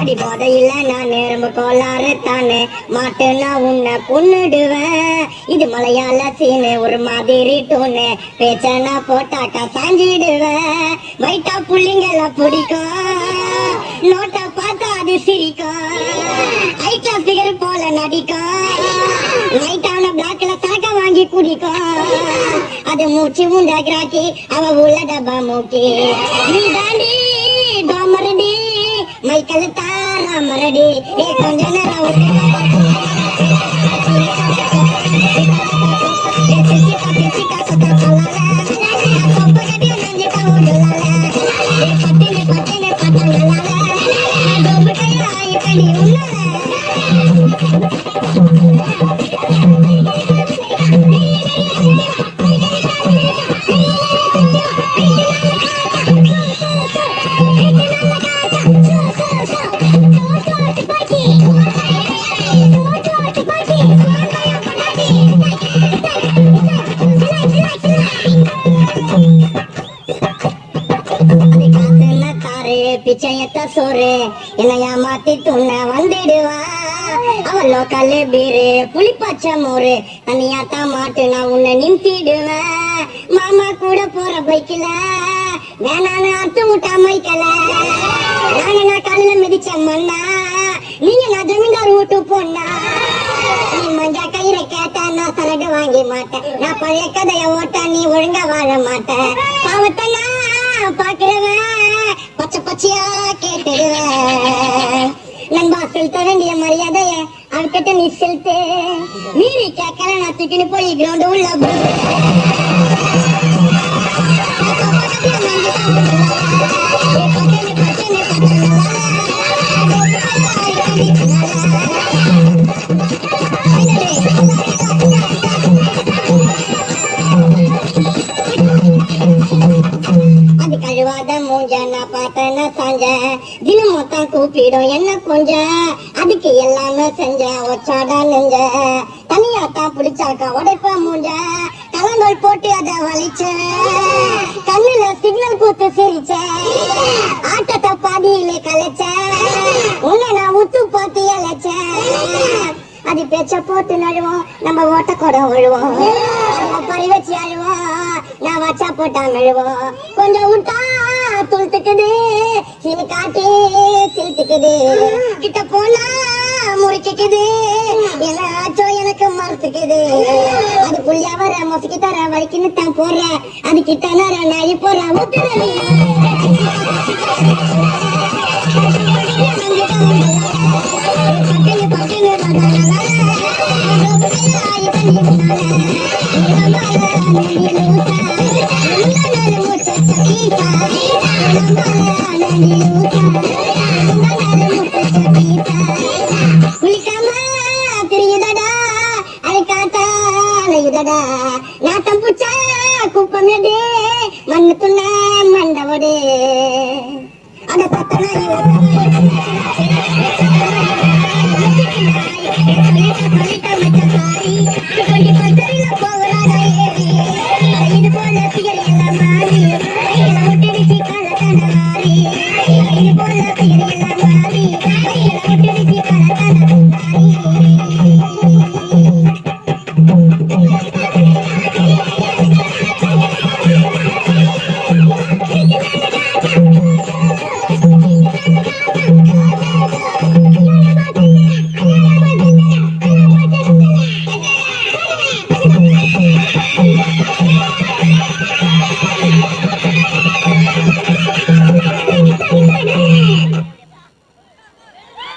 அடி போதையில நான் நேரம் கோளாறு தானே மாட்டுனா உன்னை கொன்னுடுவேன் இது மலையாள சீனு ஒரு மாதிரி டூனு. பேச்சனா போட்டாக்கா சாஞ்சிடுவேன். வைட்டா புள்ளிங்கள பிடிக்கும் நோட்டா பார்த்தா அது சிரிக்கும் ஐட்டா ஃபிகர் போல நடிக்கும் நைட்டான பிளாக்ல சாக்க வாங்கி குடிக்கும் அது மூச்சு உண்டாக்குறாக்கி அவ உள்ள டப்பா மூக்கி. நீ தாண்டி மைக்கல் தாராமரடி ஏ கொஞ்ச நேரம் விட்டு. ஏ சிசிக்கா, சிசிக்கா, சொத்த சொல்லால. சொப்பகடி பிச்சையத்த சோறு என்ன ஏமாத்தி துண்ண வந்துடுவா அவள் லோக்கல் பீரு புளிப்பச்ச மோரு தனியாத்தான் மாட்டு நான் உன்னை நிமித்திடுவேன் மாமா கூட போற பைக்கில வேணான்னு அத்து முட்டா மைக்கல நாங்க நான் காலையில மிதிச்ச மண்ணா நீங்க நான் ஜமீன்தார் வீட்டு பொண்ணா நீ மஞ்சா கையில கேட்டா நான் சரடு வாங்கி மாட்டேன். நான் பழைய கதைய ஓட்ட நீ ஒழுங்கா வாழ மாட்டேன். பாவத்தை நான் பாக்குறவன் பச்சை பச்சையா கேட்டுடுவேன் நண்பா செலுத்த வேண்டிய மரியாதைய அவர்கிட்ட நீ செலுத்து மீறி கேட்கல நான் தூக்கின்னு போய் கிரவுண்ட் உள்ள கூப்பிடும் என்ன கொஞ்ச அதுக்கு எல்லாமே செஞ்ச ஒச்சாடா நெஞ்ச. தனியா பிடிச்சாக்கா உடைப்ப மூஞ்ச. கலந்தோல் போட்டு அதை வலிச்ச. கண்ணுல சிக்னல் கூத்து சிரிச்ச. ஆட்டத்தை பாதியிலே கலைச்ச. உன்னை நான் உத்து பார்த்து அழைச்ச அது பேச்ச போட்டு நழுவோம் நம்ம ஓட்ட கூட விழுவோம் நம்ம பறி வச்சு அழுவோம் நான் வச்சா போட்டா மெழுவோம். கொஞ்சம் விட்டா துளுத்துக்குது சிலு காட்டி சிலுத்துக்குது கிட்ட போனா முறிச்சுக்குது. ஆச்சோ எனக்கு மறுத்துக்குது அது புள்ளியா வர மொசுக்கி தர வலிக்குன்னு தான் போடுற அது கிட்ட நேர நாய் போற. ஊத்துறது பட்டுன்னு பட்டுன்னு குளிக்காம தெரியுதடா அழுக்காத்தா அலையுதடா நாட்டம் புச்சா குப்பம் எடு மண்ணு துண்ண மண்டவோடு அட சத்தனா சொல்லிட்ட மச்ச சாரி போனதற்கு எதுவெல்லாம்